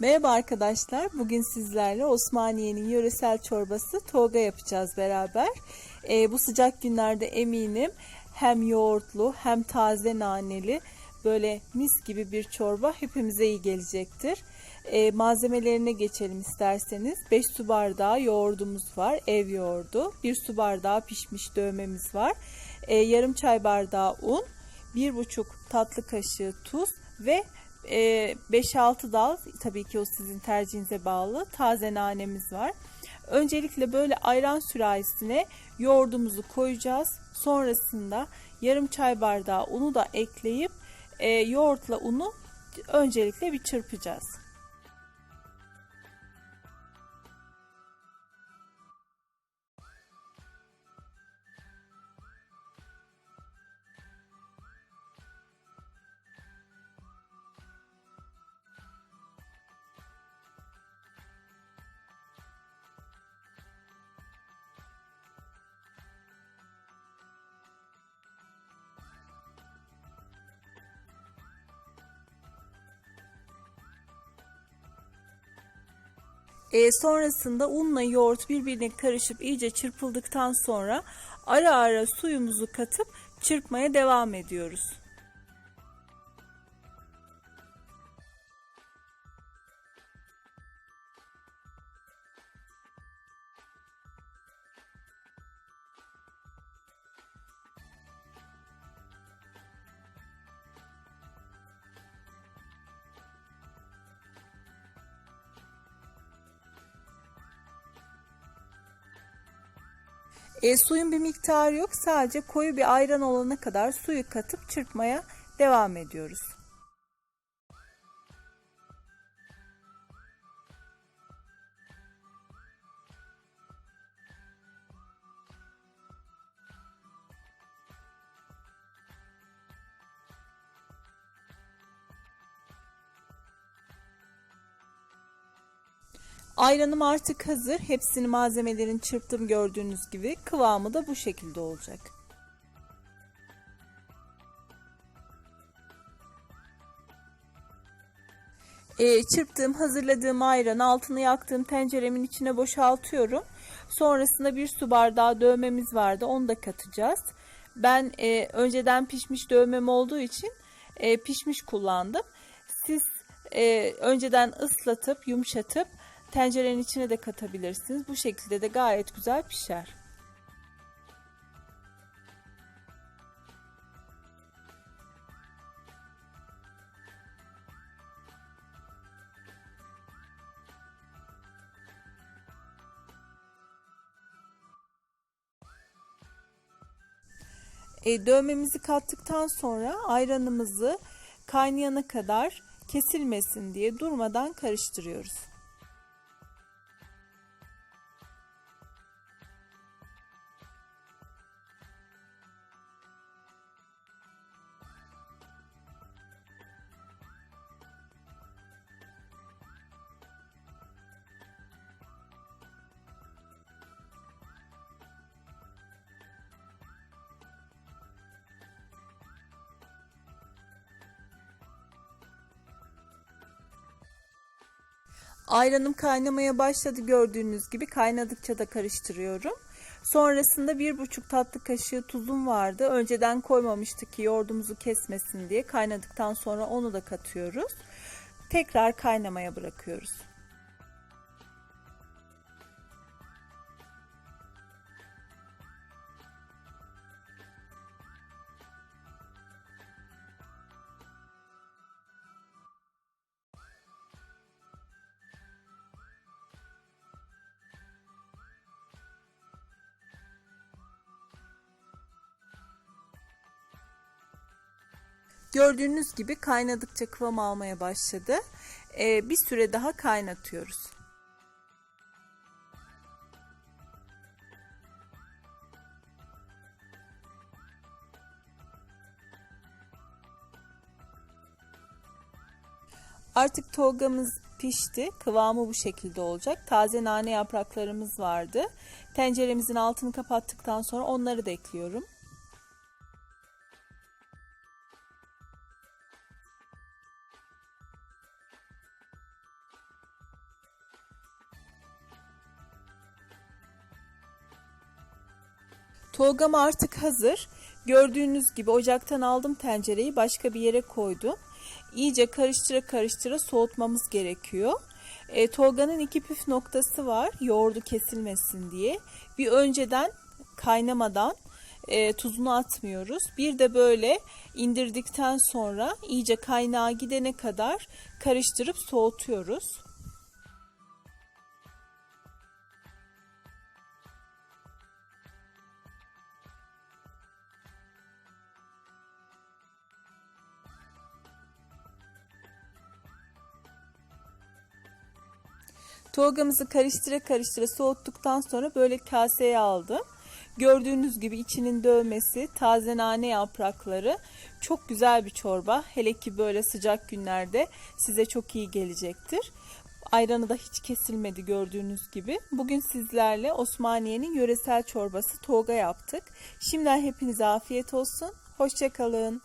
Merhaba arkadaşlar. Bugün sizlerle Osmaniye'nin yöresel çorbası toga yapacağız beraber. Ee, bu sıcak günlerde eminim hem yoğurtlu hem taze naneli böyle mis gibi bir çorba hepimize iyi gelecektir. Ee, malzemelerine geçelim isterseniz. 5 su bardağı yoğurdumuz var. Ev yoğurdu. 1 su bardağı pişmiş dövmemiz var. Ee, yarım çay bardağı un. 1,5 tatlı kaşığı tuz ve 5-6 e, dal tabii ki o sizin tercihinize bağlı taze nanemiz var. Öncelikle böyle ayran sürahisine yoğurdumuzu koyacağız. Sonrasında yarım çay bardağı unu da ekleyip e, yoğurtla unu öncelikle bir çırpacağız. E, sonrasında unla yoğurt birbirine karışıp iyice çırpıldıktan sonra ara ara suyumuzu katıp çırpmaya devam ediyoruz. E, suyun bir miktarı yok. Sadece koyu bir ayran olana kadar suyu katıp çırpmaya devam ediyoruz. Ayranım artık hazır. Hepsini malzemelerin çırptım gördüğünüz gibi. Kıvamı da bu şekilde olacak. Ee, çırptığım, hazırladığım ayranı altını yaktığım tenceremin içine boşaltıyorum. Sonrasında bir su bardağı dövmemiz vardı. Onu da katacağız. Ben e, önceden pişmiş dövmem olduğu için e, pişmiş kullandım. Siz e, önceden ıslatıp yumuşatıp Tencerenin içine de katabilirsiniz. Bu şekilde de gayet güzel pişer. E, dövmemizi kattıktan sonra ayranımızı kaynayana kadar kesilmesin diye durmadan karıştırıyoruz. Ayranım kaynamaya başladı gördüğünüz gibi kaynadıkça da karıştırıyorum. Sonrasında bir buçuk tatlı kaşığı tuzum vardı. Önceden koymamıştık ki yoğurdumuzu kesmesin diye. Kaynadıktan sonra onu da katıyoruz. Tekrar kaynamaya bırakıyoruz. Gördüğünüz gibi kaynadıkça kıvam almaya başladı. Ee, bir süre daha kaynatıyoruz. Artık tolgamız pişti. Kıvamı bu şekilde olacak. Taze nane yapraklarımız vardı. Tenceremizin altını kapattıktan sonra onları da ekliyorum. Tolgam artık hazır. Gördüğünüz gibi ocaktan aldım tencereyi başka bir yere koydum. İyice karıştıra karıştıra soğutmamız gerekiyor. E, Tolga'nın iki püf noktası var yoğurdu kesilmesin diye. Bir önceden kaynamadan e, tuzunu atmıyoruz. Bir de böyle indirdikten sonra iyice kaynağa gidene kadar karıştırıp soğutuyoruz. Tolgamızı karıştıra karıştıra soğuttuktan sonra böyle kaseye aldım. Gördüğünüz gibi içinin dövmesi, taze nane yaprakları çok güzel bir çorba. Hele ki böyle sıcak günlerde size çok iyi gelecektir. Ayranı da hiç kesilmedi gördüğünüz gibi. Bugün sizlerle Osmaniye'nin yöresel çorbası toga yaptık. Şimdiden hepinize afiyet olsun. Hoşçakalın.